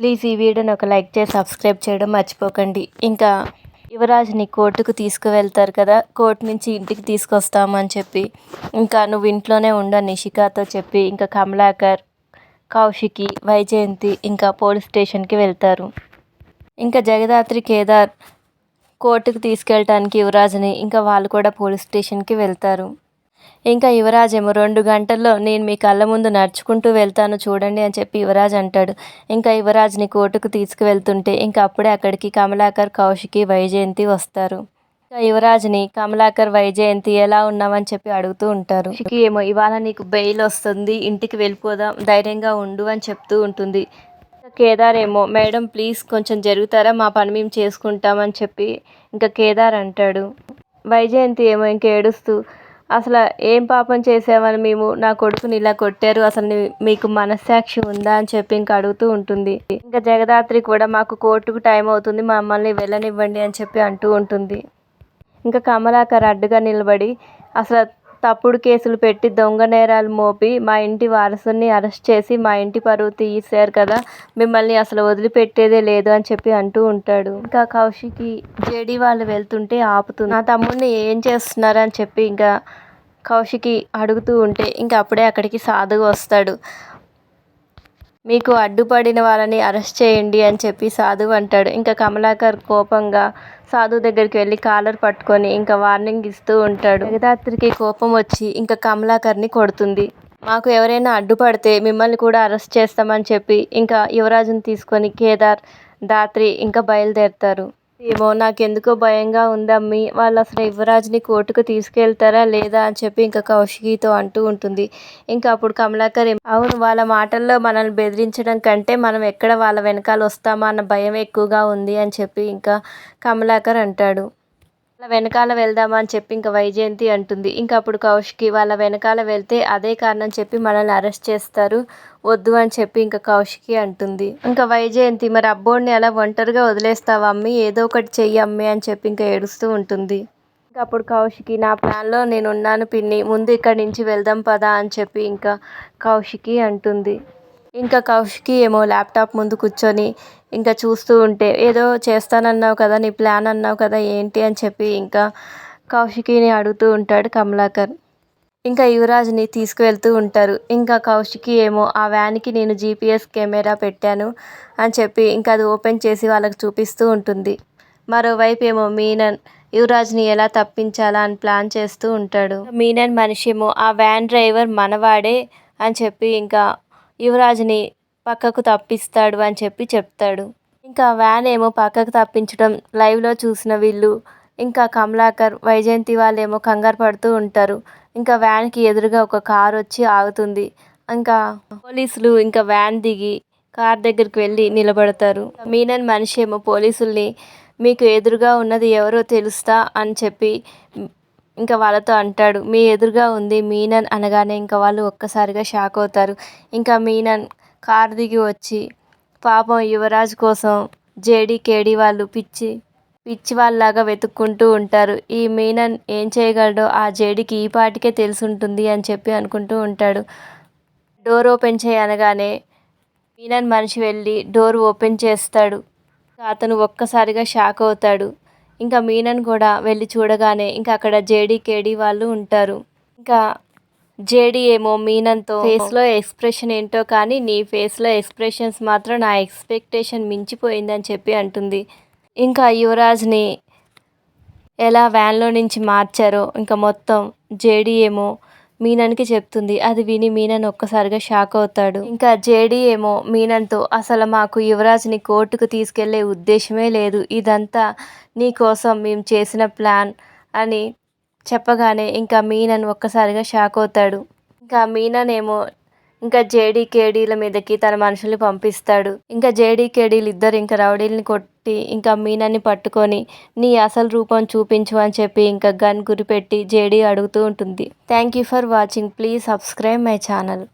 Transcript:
Please ఈ వీడియోని ఒక లైక్ చేసి సబ్స్క్రైబ్ చేయడం మర్చిపోకండి. ఇంకా యువరాజ్ని కోర్టుకు తీసుకువెళ్తారు కదా కోర్టు నుంచి ఇంటికి తీసుకొస్తామని చెప్పి. ఇంకా నువ్వు ఇంట్లోనే ఉండ నిషికాతో చెప్పి ఇంకా కమలాకర్ కౌశికి వైజయంతి ఇంకా పోలీస్ స్టేషన్కి వెళ్తారు. ఇంకా జగదాత్రి కేదార్ కోర్టుకు తీసుకెళ్ళటానికి యువరాజ్ని ఇంకా వాళ్ళు కూడా పోలీస్ స్టేషన్కి వెళ్తారు. ఇంకా యువరాజ్ ఏమో రెండు గంటల్లో నేను మీ కళ్ళ ముందు నడుచుకుంటూ వెళ్తాను చూడండి అని చెప్పి యువరాజ్ అంటాడు. ఇంకా యువరాజ్ని కోర్టుకు తీసుకువెళ్తుంటే ఇంకా అప్పుడే అక్కడికి కమలాకర్ కౌశికి వైజయంతి వస్తారు. ఇంకా యువరాజ్ని కమలాకర్ వైజయంతి ఎలా ఉన్నామని చెప్పి అడుగుతూ ఉంటారు. ఏమో ఇవాళ నీకు బెయిల్ వస్తుంది ఇంటికి వెళ్ళిపోదాం ధైర్యంగా ఉండు అని చెప్తూ ఉంటుంది. కేదార్ ఏమో మేడం ప్లీజ్ కొంచెం జరుగుతారా? మా పని మేము చేసుకుంటామని చెప్పి ఇంకా కేదార్ అంటాడు. వైజయంతి ఏమో ఇంకా ఏడుస్తూ అసలు ఏం పాపం చేసామని మేము? నా కొడుకుని ఇలా కొట్టారు. అసలు మీకు మనస్సాక్షి ఉందా అని చెప్పి ఇంకా అడుగుతూ ఉంటుంది. ఇంకా జగదాత్రి కూడా మాకు కోర్టుకు టైం అవుతుంది. మమ్మల్ని వెళ్ళనివ్వండి అని చెప్పి అంటూ ఉంటుంది. ఇంకా కమలాకర్ అడ్డుగా నిలబడి అసలు తప్పుడు కేసులు పెట్టి దొంగ నేరాలు మోపి మా ఇంటి వారసుని అరెస్ట్ చేసి మా ఇంటి పరువు తీశారు కదా మిమ్మల్ని అసలు వదిలిపెట్టేదే లేదు అని చెప్పి అంటూ ఉంటాడు. ఇంకా కౌశికి జేడీ వాళ్ళు వెళ్తుంటే ఆపుతుంది. నా తమ్ముడిని ఏం చేస్తున్నారు అని చెప్పి ఇంకా కౌశికి అడుగుతూ ఉంటే ఇంకా అప్పుడే అక్కడికి సాధువు వస్తాడు. మీకు అడ్డుపడిన వాళ్ళని అరెస్ట్ చేయండి అని చెప్పి సాధువు అంటాడు. ఇంకా కమలాకర్ కోపంగా సాధు దగ్గరికి వెళ్ళి కాలర్ పట్టుకొని ఇంకా వార్నింగ్ ఇస్తూ ఉంటాడు. జగదాత్రికి కోపం వచ్చి ఇంకా కమలాకర్ని కొడుతుంది. మాకు ఎవరైనా అడ్డుపడితే మిమ్మల్ని కూడా అరెస్ట్ చేస్తామని చెప్పి ఇంకా యువరాజుని తీసుకొని కేదార్ దాత్రి ఇంకా బయలుదేరుతారు. ఏమో నాకెందుకో భయంగా ఉందమ్మి వాళ్ళు అసలు యువరాజ్ని కోర్టుకు తీసుకెళ్తారా లేదా అని చెప్పి ఇంకా కౌశికితో అంటూ ఉంటుంది. ఇంకా అప్పుడు కమలాకర్ అవును వాళ్ళ మాటల్లో మనల్ని బెదిరించడం కంటే మనం ఎక్కడ వాళ్ళ వెనకాల వస్తామా అన్న భయం ఎక్కువగా ఉంది అని చెప్పి ఇంకా కమలాకర్ అంటాడు. వాళ్ళ వెనకాల వెళ్దామా అని చెప్పి ఇంకా వైజయంతి అంటుంది. ఇంకా అప్పుడు కౌశికి వాళ్ళ వెనకాల వెళ్తే అదే కారణం చెప్పి మనల్ని అరెస్ట్ చేస్తారు. వద్దు అని చెప్పి ఇంకా కౌశికి అంటుంది. ఇంకా వైజయంతి మరి అబ్బోడిని అలా ఒంటరిగా వదిలేస్తావా అమ్మి? ఏదో ఒకటి చెయ్యి అమ్మి అని చెప్పి ఇంకా ఏడుస్తూ ఉంటుంది. ఇంకా అప్పుడు కౌశికి నా ప్లాన్లో నేను ఉన్నాను పిన్ని. ముందు ఇక్కడి నుంచి వెళ్దాం పదా అని చెప్పి ఇంకా కౌశికి అంటుంది. ఇంకా కౌశికి ఏమో ల్యాప్టాప్ ముందు కూర్చొని ఇంకా చూస్తూ ఉంటే ఏదో చేస్తానన్నావు కదా నీ ప్లాన్ అన్నావు కదా ఏంటి? అని చెప్పి ఇంకా కౌశికిని అడుగుతూ ఉంటాడు కమలాకర్. ఇంకా యువరాజ్ని తీసుకువెళ్తూ ఉంటారు. ఇంకా కౌశికి ఏమో ఆ వ్యాన్కి నేను జీపీఎస్ కెమెరా పెట్టాను అని చెప్పి ఇంకా అది ఓపెన్ చేసి వాళ్ళకి చూపిస్తూ ఉంటుంది. మరోవైపు ఏమో మీనన్ యువరాజ్ని ఎలా తప్పించాలా? అని ప్లాన్ చేస్తూ ఉంటాడు. మీనన్ మనిషి ఏమో ఆ వ్యాన్ డ్రైవర్ మనవాడే అని చెప్పి ఇంకా యువరాజ్ని పక్కకు తప్పిస్తాడు అని చెప్పి చెప్తాడు. ఇంకా వ్యాన్ ఏమో పక్కకు తప్పించడం లైవ్లో చూసిన వీళ్ళు ఇంకా కమలాకర్ వైజయంతి వాళ్ళు ఏమో కంగారు పడుతూ ఉంటారు. ఇంకా వ్యాన్కి ఎదురుగా ఒక కార్ వచ్చి ఆగుతుంది. ఇంకా పోలీసులు ఇంకా వ్యాన్ దిగి కార్ దగ్గరికి వెళ్ళి నిలబడతారు. మీనన్ మనిషి ఏమో పోలీసుల్ని మీకు ఎదురుగా ఉన్నది ఎవరో తెలుస్తా అని చెప్పి ఇంకా వాళ్ళతో అంటాడు మీ ఎదురుగా ఉంది మీనన్ అనగానే ఇంకా వాళ్ళు ఒక్కసారిగా షాక్ అవుతారు. ఇంకా మీనన్ కార్ దిగి వచ్చి పాపం యువరాజ్ కోసం జేడీ కేడీ వాళ్ళు పిచ్చి పిచ్చి వాళ్ళలాగా వెతుక్కుంటూ ఉంటారు. ఈ మీనన్ ఏం చేయగలడో ఆ జేడీకి ఈ పాటికే ఉంటుంది అని చెప్పి అనుకుంటూ ఉంటాడు. డోర్ ఓపెన్ చేయనగానే మీనన్ మనిషి వెళ్ళి డోర్ ఓపెన్ చేస్తాడు. అతను ఒక్కసారిగా షాక్ అవుతాడు. ఇంకా మీనన్ కూడా వెళ్ళి చూడగానే ఇంకా అక్కడ జేడీ కేడీ వాళ్ళు ఉంటారు. ఇంకా జేడీ ఏమో మీనన్తో ఫేస్లో ఎక్స్ప్రెషన్ ఏంటో కానీ నీ ఫేస్లో ఎక్స్ప్రెషన్స్ మాత్రం నా ఎక్స్పెక్టేషన్ మించిపోయిందని చెప్పి అంటుంది. ఇంకా యువరాజ్ని ఎలా వ్యాన్లో నుంచి మార్చారో ఇంకా మొత్తం జేడీ ఏమో మీనన్కి చెప్తుంది. అది విని మీనన్ ఒక్కసారిగా షాక్ అవుతాడు. ఇంకా జేడీ ఏమో మీనన్తో అసలు మాకు యువరాజ్ని కోర్టుకు తీసుకెళ్ళే ఉద్దేశమే లేదు. ఇదంతా నీ కోసం మేము చేసిన ప్లాన్ అని చెప్పగానే ఇంకా మీనన్ ఒక్కసారిగా షాక్ అవుతాడు. ఇంకా మీనన్ ఏమో ఇంకా జేడీ కేడీల మీదకి తన మనుషుల్ని పంపిస్తాడు. ఇంకా జేడీ కేడీలు ఇద్దరు ఇంకా రౌడీల్ని కొట్టి ఇంకా మీనాని పట్టుకొని నీ అసలు రూపం చూపించు అని చెప్పి ఇంకా గన్ గురిపెట్టి జేడీ అడుగుతూ ఉంటుంది. Thank you for watching. Please subscribe my channel.